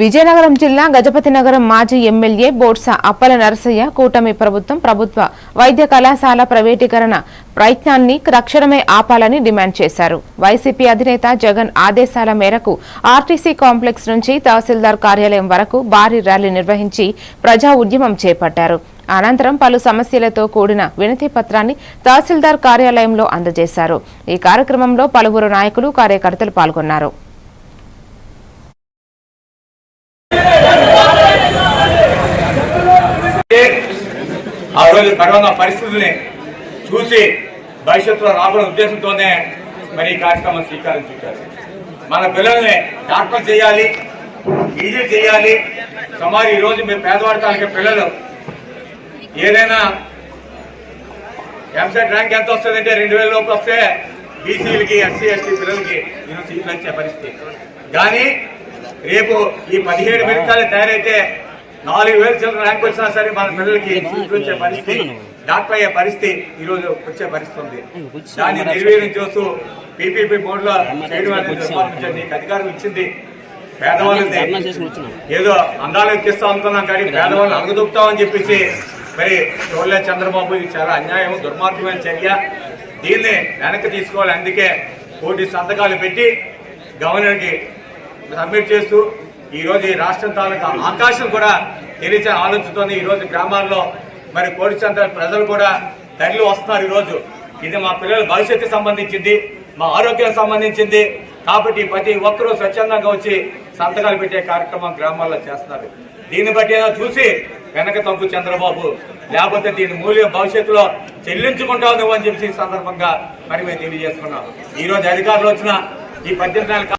విజయనగరం జిల్లా గజపతి నగరం మాజీ ఎమ్మెల్యే బోట్స అప్పల నరసయ్య కూటమి ప్రభుత్వం ప్రభుత్వ వైద్య కళాశాల ప్రైవేటీకరణ ప్రయత్నాన్ని రక్షణమే ఆపాలని డిమాండ్ చేశారు. వైసీపీ అధినేత జగన్ ఆదేశాల మేరకు ఆర్టీసీ కాంప్లెక్స్ నుంచి తహసీల్దార్ కార్యాలయం వరకు భారీ ర్యాలీ నిర్వహించి ప్రజా ఉద్యమం చేపట్టారు. అనంతరం పలు సమస్యలతో కూడిన వినతి పత్రాన్ని తహసీల్దార్ కార్యాలయంలో అందజేశారు. ఈ కార్యక్రమంలో పలువురు నాయకులు కార్యకర్తలు పాల్గొన్నారు. ఆ రోజు కరోనా పరిస్థితుల్ని చూసి భవిష్యత్తులో రాబోయే ఉద్దేశంతోనే మరి ఈ కార్యక్రమం స్వీకారం చుట్టారు. మన పిల్లల్ని డాక్టర్ చేయాలి ఈజీ చేయాలి. సుమారు ఈరోజు మీ మేము పేదవాడటానికి పిల్లలు ఏదైనా ఎంసెట్ ర్యాంక్ ఎంత వస్తుందంటే రెండు వేల లోపు వస్తే బీసీలకి ఎస్సీ ఎస్టీ పిల్లలకి ఈరోజు సీట్లు వచ్చే పరిస్థితి. కానీ రేపు ఈ పదిహేడు మెడికల్ తయారైతే నాలుగు వేల చిల్లర ర్యాంక్ వచ్చినా సరే మన పిల్లలకి సీట్లు వచ్చే పరిస్థితి డాక్టర్ అయ్యే పరిస్థితి ఈరోజు వచ్చే పరిస్థితి ఉంది దాన్ని నిర్వీర్యం చేస్తూ పీపీపీ బోర్డులో చేయడం అనేది దుర్మార్గం. నీకు అధికారం ఇచ్చింది. పేదవాళ్ళని ఏదో అందాలు ఎక్కిస్తా అనుకున్నాం కానీ పేదవాళ్ళని అడగదొక్కుతామని చెప్పేసి మరి చోళ్ళ చంద్రబాబు ఇది చాలా అన్యాయం దుర్మార్గమైన చర్య. దీన్ని వెనక్కి తీసుకోవాలి. అందుకే కోటి సంతకాలు పెట్టి గవర్నర్కి సబ్మిట్ చేస్తూ ఈరోజు ఈ రాష్ట్రం తాలూకా ఆకాశం కూడా తెలిసే ఆలోచనతోనే ఈరోజు గ్రామాల్లో మరి కోడిచంద్ర ప్రజలు కూడా తరలి వస్తున్నారు ఈరోజు ఇది మా పిల్లల భవిష్యత్తుకి సంబంధించింది మా ఆరోగ్యం సంబంధించింది. కాబట్టి ప్రతి ఒక్కరూ స్వచ్ఛందంగా వచ్చి సంతకాలు పెట్టే కార్యక్రమం గ్రామాల్లో చేస్తున్నారు. దీన్ని బట్టి ఏదో చూసి వెనక తగ్గు చంద్రబాబు. లేకపోతే దీని మూల్యం భవిష్యత్తులో చెల్లించుకుంటావు నువ్వు అని చెప్పి సందర్భంగా మరి మేము తెలియజేసుకున్నాం. ఈరోజు అధికారులు వచ్చిన ఈ పద్దెనిమిది